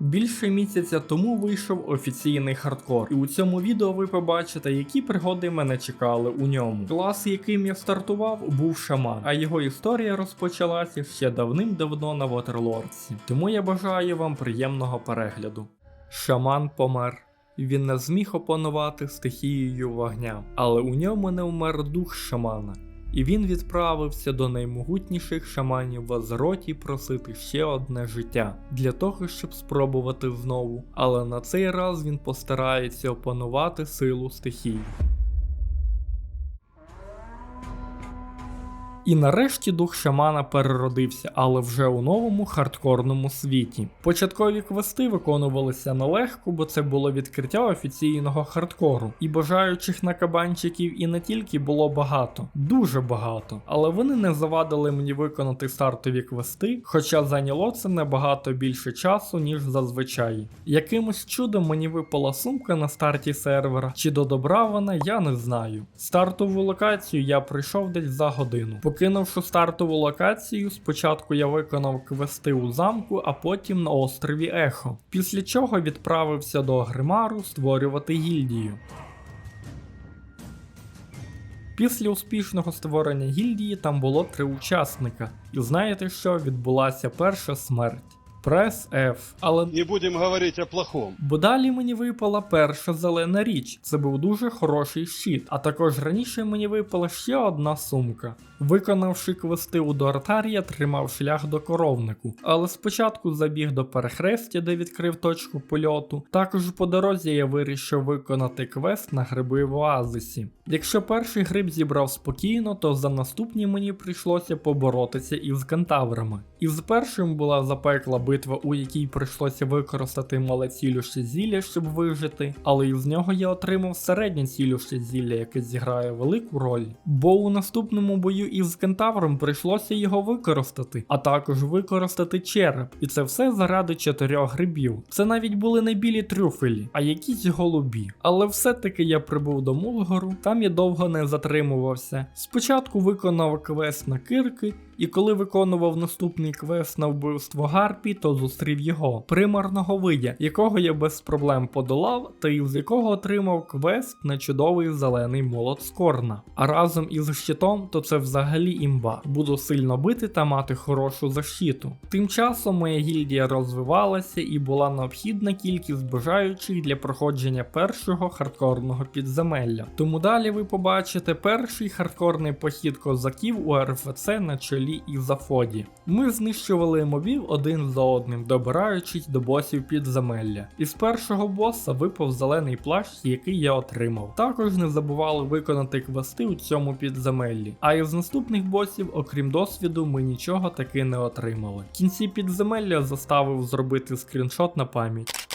Більше місяця тому вийшов офіційний хардкор, і у цьому відео ви побачите, які пригоди мене чекали у ньому. Клас, яким я стартував, був шаман, а його історія розпочалася ще давним-давно на Ватерлордсі. Тому я бажаю вам приємного перегляду. Шаман помер. Він не зміг опанувати стихією вогня, але у ньому не вмер дух шамана. І він відправився до наймогутніших шаманів в Азроті просити ще одне життя для того, щоб спробувати знову. Але на цей раз він постарається опанувати силу стихій. І нарешті дух шамана переродився, але вже у новому хардкорному світі. Початкові квести виконувалися нелегко, бо це було відкриття офіційного хардкору, і бажаючих на кабанчиків і не тільки було багато, дуже багато. Але вони не завадили мені виконати стартові квести, хоча зайняло це набагато більше часу, ніж зазвичай. Якимось чудом мені випала сумка на старті сервера, чи до добра вона, я не знаю. Стартову локацію я пройшов десь за годину. Покинувши стартову локацію, спочатку я виконав квести у замку, а потім на острові Ехо. Після чого відправився до Гримару створювати гільдію. Після успішного створення гільдії там було три учасника. І знаєте що? Відбулася перша смерть. Прес F. Але Не будем говорить о плохом. Бо далі мені випала перша зелена річ. Це був дуже хороший щит. А також раніше мені випала ще одна сумка. Виконавши квести у Дортар, я тримав шлях до коровнику, але спочатку забіг до перехрестя, де відкрив точку польоту. Також по дорозі я вирішив виконати квест на гриби в оазисі. Якщо перший гриб зібрав спокійно, то за наступні мені прийшлося поборотися із кентаврами. І з першим була запекла битва, у якій прийшлося використати мале цілюще зілля, щоб вижити, але із нього я отримав середнє цілюще зілля, яке зіграє велику роль. Бо у наступному бою із кентавром прийшлося його використати, а також використати череп. І це все заради чотирьох грибів. Це навіть були не білі трюфелі, а якісь голубі. Але все-таки я прибув до Мулгору, там я довго не затримувався. Спочатку виконав квест на кирки, і коли виконував наступний квест на вбивство Гарпі, то зустрів його, примарного видя, якого я без проблем подолав, та із якого отримав квест на чудовий зелений молот Скорна. А разом із щитом, то це взагалі імба. Буду сильно бити та мати хорошу защиту. Тим часом моя гільдія розвивалася і була необхідна кількість бажаючих для проходження першого хардкорного підземелля. Тому далі ви побачите перший хардкорний похід козаків у РФЦ на чолі і Зафоді. Ми знищували мобів один за одним, добираючись до босів підземелля. Із першого боса випав зелений плащ, який я отримав. Також не забували виконати квести у цьому підземеллі. А із наступних босів, окрім досвіду, ми нічого таки не отримали. В кінці підземелля заставив зробити скріншот на пам'ять.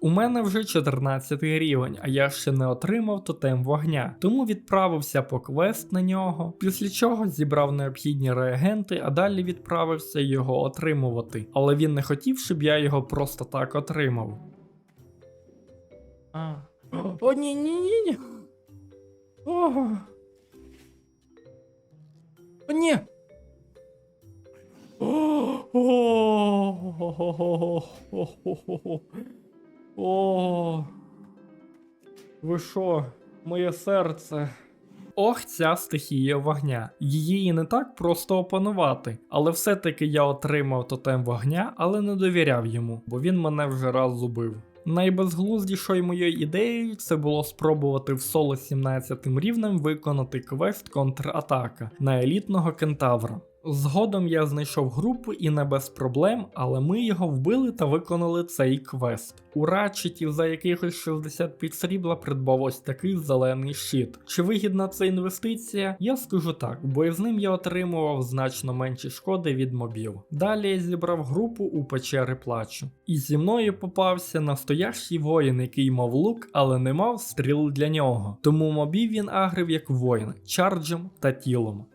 У мене вже 14 рівень, а я ще не отримав тотем вогня, тому відправився по квест на нього, після чого зібрав необхідні реагенти, а далі відправився його отримувати. Але він не хотів, щоб я його просто так отримав. А. О, ні, ні, ні, ні. О. О, ні. О, о, о, о, ви що, моє серце? Ох, ця стихія вогня. Її не так просто опанувати, але все-таки я отримав тотем вогня, але не довіряв йому, бо він мене вже раз зубив. Найбезглуздішою моєю ідеєю це було спробувати в соло 17 рівнем виконати квест контратака на елітного кентавра. Згодом я знайшов групу і не без проблем, але ми його вбили та виконали цей квест. У Рачеті за якихось 65 срібла придбав ось такий зелений щит. Чи вигідна це інвестиція? Я скажу так, бо із ним я отримував значно менші шкоди від мобів. Далі я зібрав групу у печери плачу. І зі мною попався настоящий воїн, який мав лук, але не мав стріл для нього. Тому мобів він агрив як воїн, чарджем та тілом.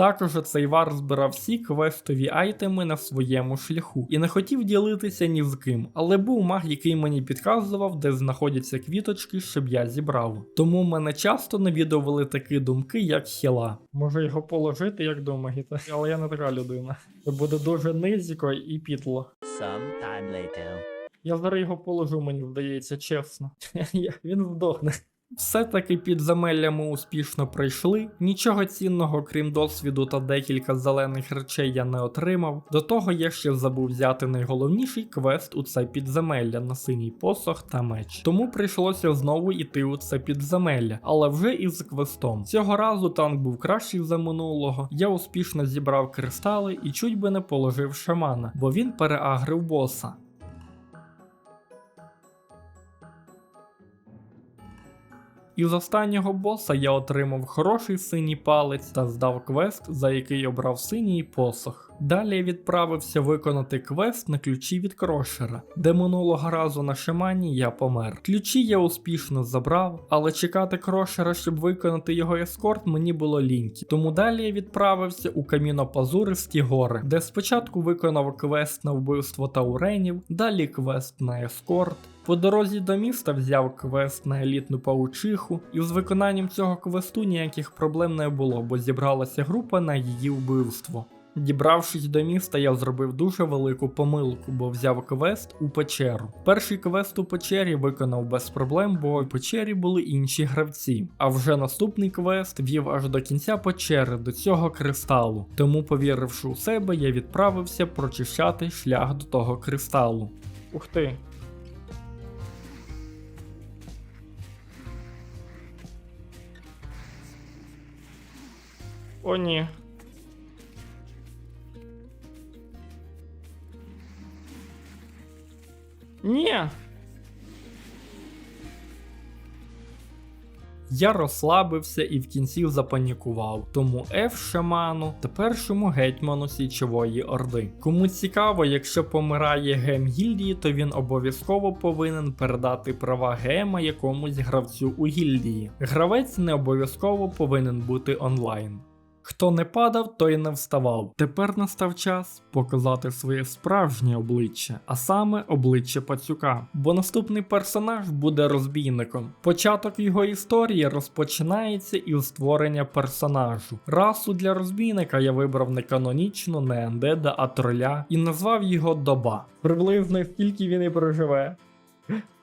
Також цей вар збирав всі квестові айтеми на своєму шляху і не хотів ділитися ні з ким, але був маг, який мені підказував, де знаходяться квіточки, щоб я зібрав. Тому мене часто навідували такі думки, як хіла. Може його положити, як думаєте, але я не така людина. Це буде дуже низько і пітло. Some time later. Я зараз його положу, мені здається, чесно. Він здохне. Все-таки підземелля ми успішно пройшли. Нічого цінного, крім досвіду та декілька зелених речей я не отримав. До того я ще забув взяти найголовніший квест у це підземелля на синій посох та меч. Тому прийшлося знову йти у це підземелля, але вже із квестом. Цього разу танк був кращий за минулого. Я успішно зібрав кристали і чуть би не положив шамана, бо він переагрив боса. Із останнього боса я отримав хороший синій палець та здав квест, за який обрав синій посох. Далі відправився виконати квест на ключі від крошера, де минулого разу на шамані я помер. Ключі я успішно забрав, але чекати крошера, щоб виконати його ескорт, мені було ліньки. Тому далі я відправився у камінопазуристі гори, де спочатку виконав квест на вбивство тауренів, далі квест на ескорт. По дорозі до міста взяв квест на елітну паучиху, і з виконанням цього квесту ніяких проблем не було, бо зібралася група на її вбивство. Дібравшись до міста, я зробив дуже велику помилку, бо взяв квест у печеру. Перший квест у печері виконав без проблем, бо в печері були інші гравці. А вже наступний квест вів аж до кінця печери, до цього кристалу. Тому, повіривши у себе, я відправився прочищати шлях до того кристалу. Ух ти, О, ні. Ні. Я розслабився і в кінці запанікував, тому F шаману та першому гетьману Січової Орди. Кому цікаво, якщо помирає гем гільдії, то він обов'язково повинен передати права гема якомусь гравцю у гільдії. Гравець не обов'язково повинен бути онлайн. Хто не падав, той не вставав. Тепер настав час показати своє справжнє обличчя, а саме обличчя пацюка. Бо наступний персонаж буде розбійником. Початок його історії розпочинається із створення персонажу. Расу для розбійника я вибрав не канонічну, не ендеда, а троля і назвав його Доба. Приблизно скільки він і проживе.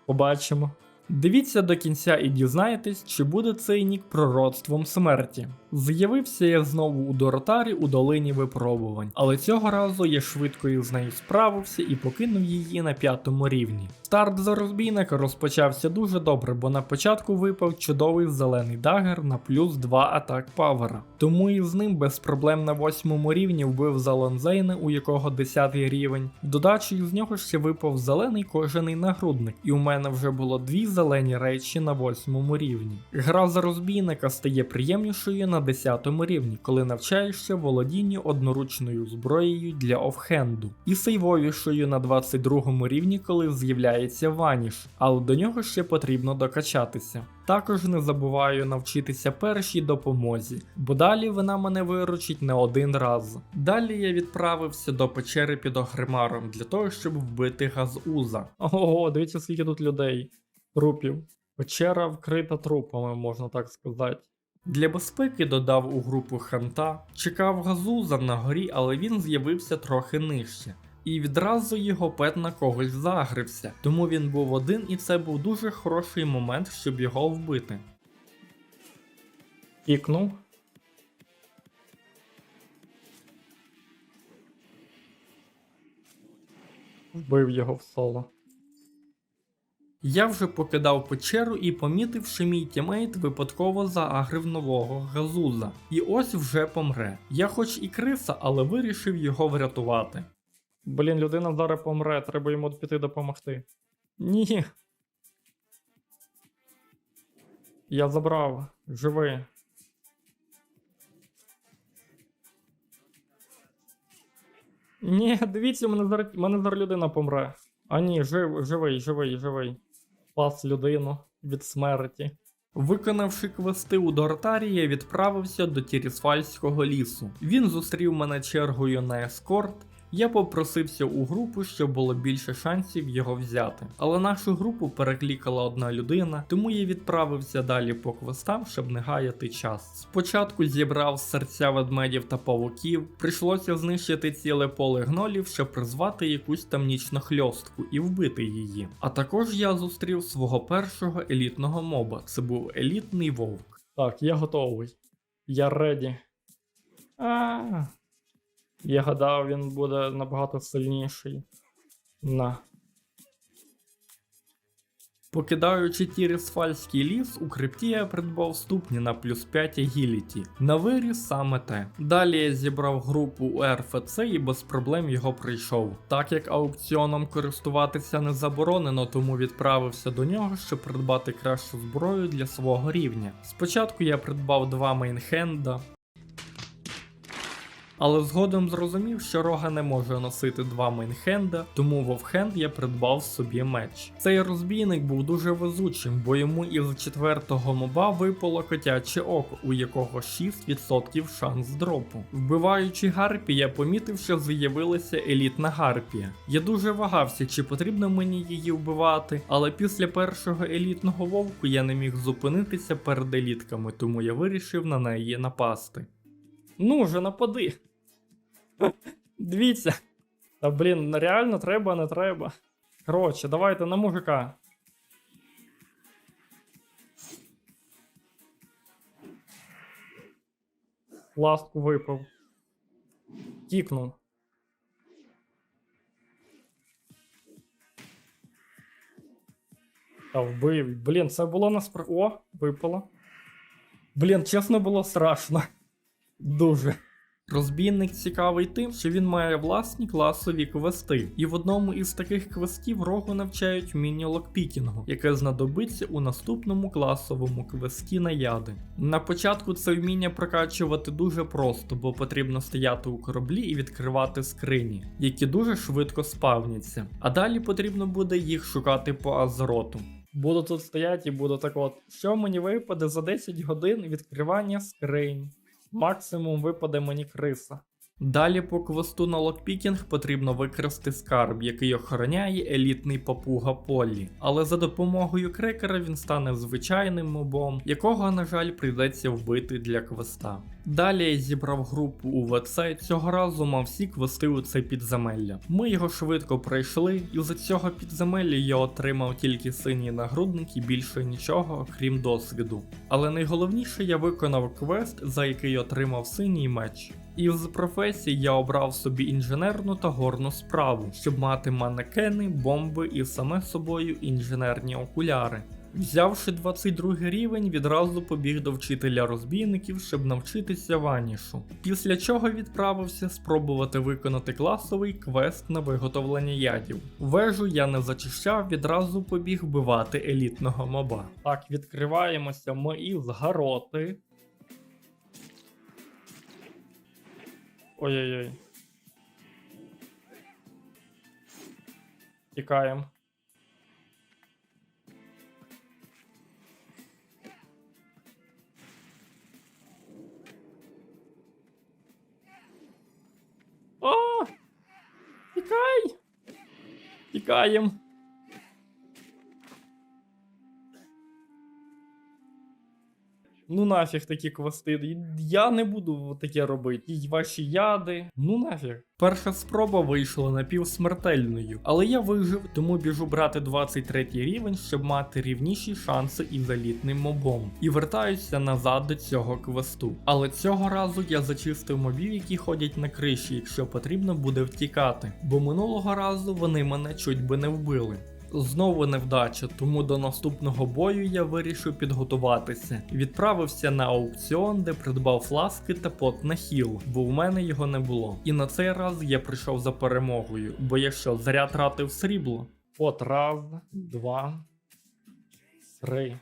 Побачимо. Дивіться до кінця і дізнаєтесь, чи буде цей нік пророцтвом смерті. З'явився я знову у Доротарі у долині випробувань, але цього разу я швидко із нею справився і покинув її на п'ятому рівні. Старт за розбійника розпочався дуже добре, бо на початку випав чудовий зелений дагер на плюс 2 атак павера. Тому і з ним без проблем на восьмому рівні вбив Залонзейна, у якого 10 рівень. В додачу з нього ще випав зелений кожаний нагрудник, і у мене вже було дві зелені речі на восьмому рівні. Гра за розбійника стає приємнішою на 10 рівні, коли навчаєшся володінню одноручною зброєю для офхенду, і сейвовішою на 22 рівні, коли з'являється ваніш, але до нього ще потрібно докачатися. Також не забуваю навчитися першій допомозі, бо далі вона мене виручить не один раз. Далі я відправився до печери під Огримаром для того, щоб вбити газуза. Ого, дивіться, скільки тут людей, трупів. Печера вкрита трупами, можна так сказати. Для безпеки додав у групу ханта, чекав газуза на горі, але він з'явився трохи нижче. І відразу його пет на когось загрився, тому він був один, і це був дуже хороший момент, щоб його вбити. Пікнув. Вбив його в соло. Я вже покидав печеру і помітив, що мій тімейт випадково заагрив нового газуза. І ось вже помре. Я хоч і криса, але вирішив його врятувати. Блін, людина зараз помре, треба йому піти допомогти. Ні. Я забрав, живи. Ні, дивіться, мене зараз, мене зараз людина помре. А ні, жив, живий, живий, живий. Спас людину від смерті. Виконавши квести у Дортарі, я відправився до Тірісфальського лісу. Він зустрів мене чергою на ескорт. Я попросився у групу, щоб було більше шансів його взяти. Але нашу групу переклікала одна людина, тому я відправився далі по квестам, щоб не гаяти час. Спочатку зібрав серця ведмедів та павуків, прийшлося знищити ціле поле гнолів, щоб призвати якусь там нічнохльостку і вбити її. А також я зустрів свого першого елітного моба. Це був елітний вовк. Так, я готовий. Я реді. А. Я гадав, він буде набагато сильніший. На. Покидаючи Тірісфальський ліс, у крипті я придбав ступні на плюс 5 агіліті. На виріс саме те. Далі я зібрав групу у РФЦ і без проблем його прийшов. Так як аукціоном користуватися не заборонено, тому відправився до нього, щоб придбати кращу зброю для свого рівня. Спочатку я придбав два мейнхенда, але згодом зрозумів, що рога не може носити два мейнхенда, тому вовхенд я придбав собі меч. Цей розбійник був дуже везучим, бо йому із четвертого моба випало котяче око, у якого 6% шанс дропу. Вбиваючи гарпі, я помітив, що з'явилася елітна гарпія. Я дуже вагався, чи потрібно мені її вбивати, але після першого елітного вовку я не міг зупинитися перед елітками, тому я вирішив на неї напасти. Ну же, напади. Дивіться. Та блін, реально треба, не треба. Коротше, давайте на мужика. Ластку випав. Кікнув. Та вбив. Блін, це було наспр... О, випало. Блін, чесно було страшно. Дуже. Розбійник цікавий тим, що він має власні класові квести, і в одному із таких квестів рогу навчають вмінню локпікінгу, яке знадобиться у наступному класовому квесті на яди. На початку це вміння прокачувати дуже просто, бо потрібно стояти у кораблі і відкривати скрині, які дуже швидко спавняться. А далі потрібно буде їх шукати по азероту. Буду тут стояти і буду так от. Що мені випаде за 10 годин відкривання скринь? Максимум випаде мені криса. Далі по квесту на локпікінг потрібно викрасти скарб, який охороняє елітний папуга Полі. Але за допомогою крекера він стане звичайним мобом, якого, на жаль, прийдеться вбити для квеста. Далі я зібрав групу у ВЦ, цього разу мав всі квести у це підземелля. Ми його швидко пройшли, і за цього підземелля я отримав тільки синій нагрудник і більше нічого, крім досвіду. Але найголовніше я виконав квест, за який отримав синій меч. Із професій я обрав собі інженерну та горну справу, щоб мати манекени, бомби і саме собою інженерні окуляри. Взявши 22 рівень, відразу побіг до вчителя розбійників, щоб навчитися ванішу. Після чого відправився спробувати виконати класовий квест на виготовлення ядів. Вежу я не зачищав, відразу побіг вбивати елітного моба. Так, відкриваємося ми із гароти. Ой-ой-ой. Тікаємо. О! Тікай! Тікаєм. Ну нафіг такі квести. Я не буду таке робити. І ваші яди. Ну нафіг. Перша спроба вийшла напівсмертельною, але я вижив, тому біжу брати 23 рівень, щоб мати рівніші шанси із елітним мобом. І вертаюся назад до цього квесту. Але цього разу я зачистив мобів, які ходять на криші, якщо потрібно буде втікати. Бо минулого разу вони мене чуть би не вбили. Знову невдача, тому до наступного бою я вирішив підготуватися. Відправився на аукціон, де придбав фласки та пот на хіл, бо в мене його не було. І на цей раз я прийшов за перемогою, бо я що, зря тратив срібло. От раз, два, три.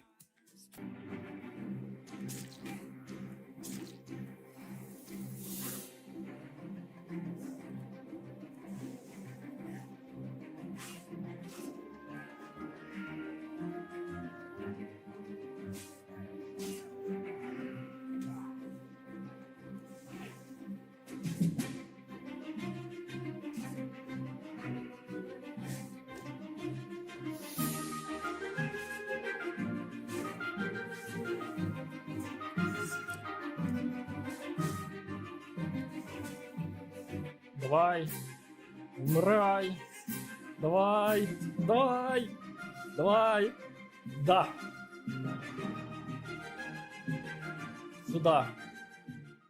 Давай. Вмирай. Давай. Давай. Давай. Да. Сюда.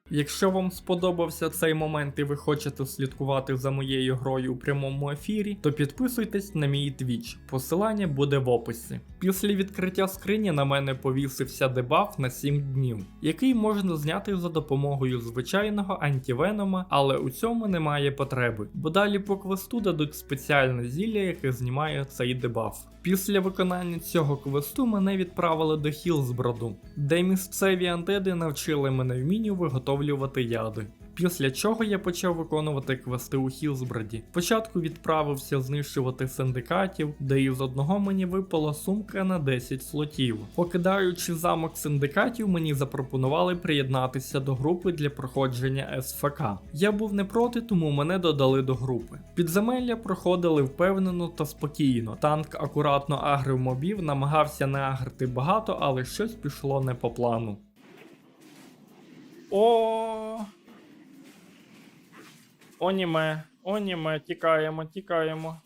Якщо вам сподобався цей момент і ви хочете слідкувати за моєю грою у прямому ефірі, то підписуйтесь на мій твіч, посилання буде в описі. Після відкриття скрині на мене повісився дебаф на 7 днів, який можна зняти за допомогою звичайного антівенома, але у цьому немає потреби, бо далі по квесту дадуть спеціальне зілля, яке знімає цей дебаф. Після виконання цього квесту мене відправили до Хілсброду, де місцеві антеди навчили мене вмінню виготовлювати яди. Після чого я почав виконувати квести у Хілсброді. Спочатку відправився знищувати синдикатів, де із одного мені випала сумка на 10 слотів. Покидаючи замок синдикатів, мені запропонували приєднатися до групи для проходження СФК. Я був не проти, тому мене додали до групи. Підземелля проходили впевнено та спокійно. Танк акуратно агрив мобів, намагався не агрити багато, але щось пішло не по плану. О. Оніме, оніме, тікаємо, тікаємо.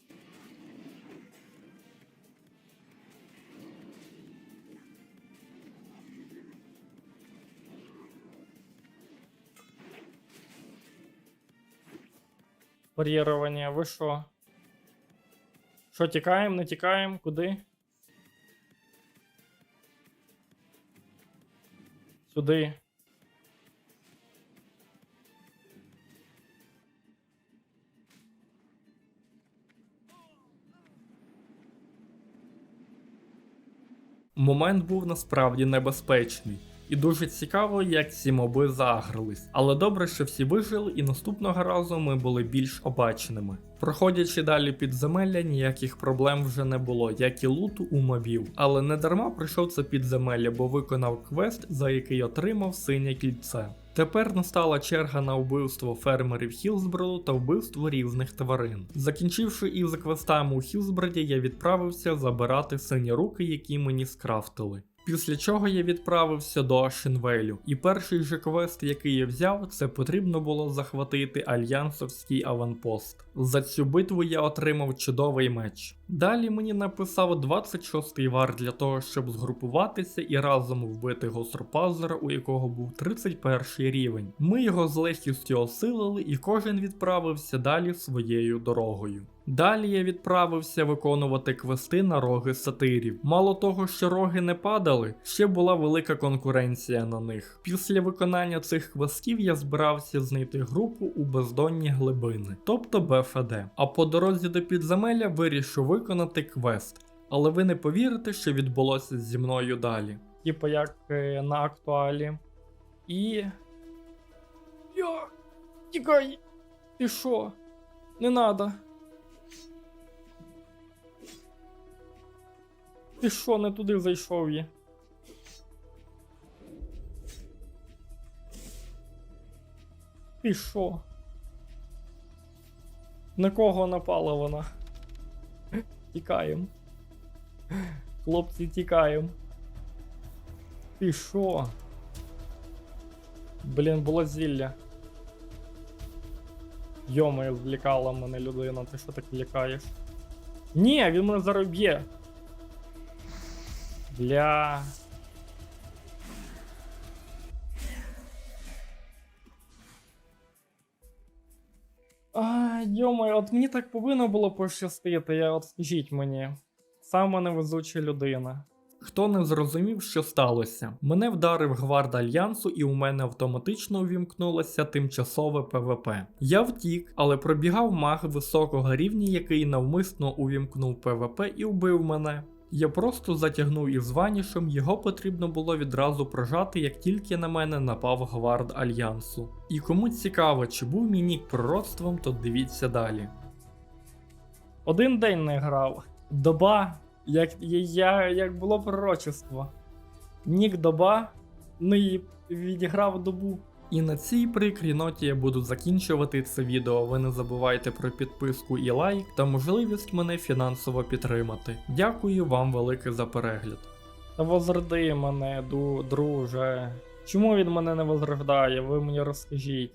Парірування, ви що? Що, тікаємо, не тікаємо? Куди? Сюди. Момент був насправді небезпечний. І дуже цікаво, як ці моби загрались. Але добре, що всі вижили, і наступного разу ми були більш обачними. Проходячи далі підземелля, ніяких проблем вже не було, як і луту у мобів. Але не дарма прийшов це підземелля, бо виконав квест, за який отримав синє кільце. Тепер настала черга на вбивство фермерів Хілсброду та вбивство різних тварин. Закінчивши із квестами у Хілсброді, я відправився забирати сині руки, які мені скрафтили. Після чого я відправився до Ашенвелю, і перший же квест, який я взяв, це потрібно було захватити альянсовський аванпост. За цю битву я отримав чудовий меч. Далі мені написав 26-й вар для того, щоб згрупуватися і разом вбити гостропазера, у якого був 31 рівень. Ми його з легкістю осилили, і кожен відправився далі своєю дорогою. Далі я відправився виконувати квести на роги сатирів. Мало того, що роги не падали, ще була велика конкуренція на них. Після виконання цих квестів я збирався знайти групу у бездонні глибини, тобто БФД. А по дорозі до підземелля вирішив виконати квест. Але ви не повірите, що відбулося зі мною далі. Типа як е, на актуалі. І. Йо! Тікай! Ти що? Не надо. Ти що, не туди зайшов є? Ти що? На кого напала вона? Тікаєм. Хлопці, тікаєм. Ти що? Блін, було зілля. Йома, злякала мене людина, ти що так лякаєш? Ні, він мене зараз б'є. Бля. А, йома, от мені так повинно було пощастити, я от скажіть мені. Сама невезуча людина. Хто не зрозумів, що сталося? Мене вдарив гвард альянсу, і у мене автоматично увімкнулося тимчасове ПВП. Я втік, але пробігав маг високого рівня, який навмисно увімкнув ПВП і вбив мене. Я просто затягнув із ванішем, його потрібно було відразу прожати, як тільки на мене напав гвард альянсу. І кому цікаво, чи був мій нік пророцтвом, то дивіться далі. Один день не грав. Доба, як, я, як було пророчество. Нік доба, ну і відіграв добу. І на цій прикрій ноті я буду закінчувати це відео. Ви не забувайте про підписку і лайк та можливість мене фінансово підтримати. Дякую вам велике за перегляд. Возроди мене, друже. Чому він мене не возрождає? Ви мені розкажіть.